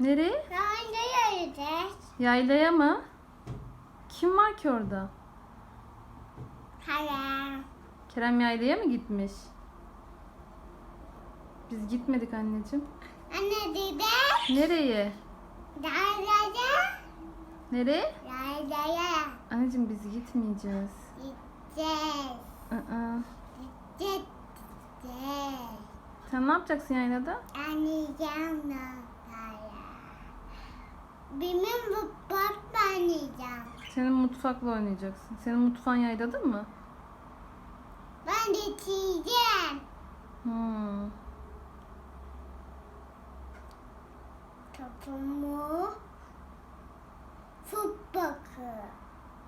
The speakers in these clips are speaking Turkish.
Nereye? Daha ne yiyeceğiz? Yaylaya mı? Kim var ki orada? Hala. Kerem yaylaya mı gitmiş? Biz gitmedik anneciğim. Anne dede. Nereye? Yaylaya. Nereye? Yaylaya. Anneciğim biz gitmeyeceğiz. Gideceğiz. Aa. Gideceğiz. Gideceğiz. Sen ne yapacaksın yaylada? Anlayacağım. Benim bu bak anlayacağım. Senin mutfakla oynayacaksın. Senin mutfağın yaylada mı? Ben de çiğeceğim. Hmm. Topumu futbolu.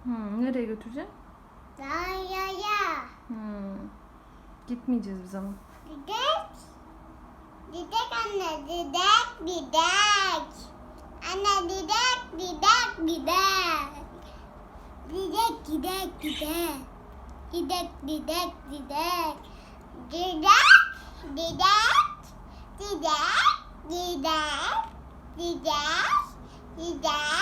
Hmm. Nereye götüreceksin? Yaylaya. Hmm. Gitmeyeceğiz biz ama. Didek. Didek anne didek didek. Anne didek didek didek. Didek didek didek. Didek didek didek. Didek didek didek didek didek didek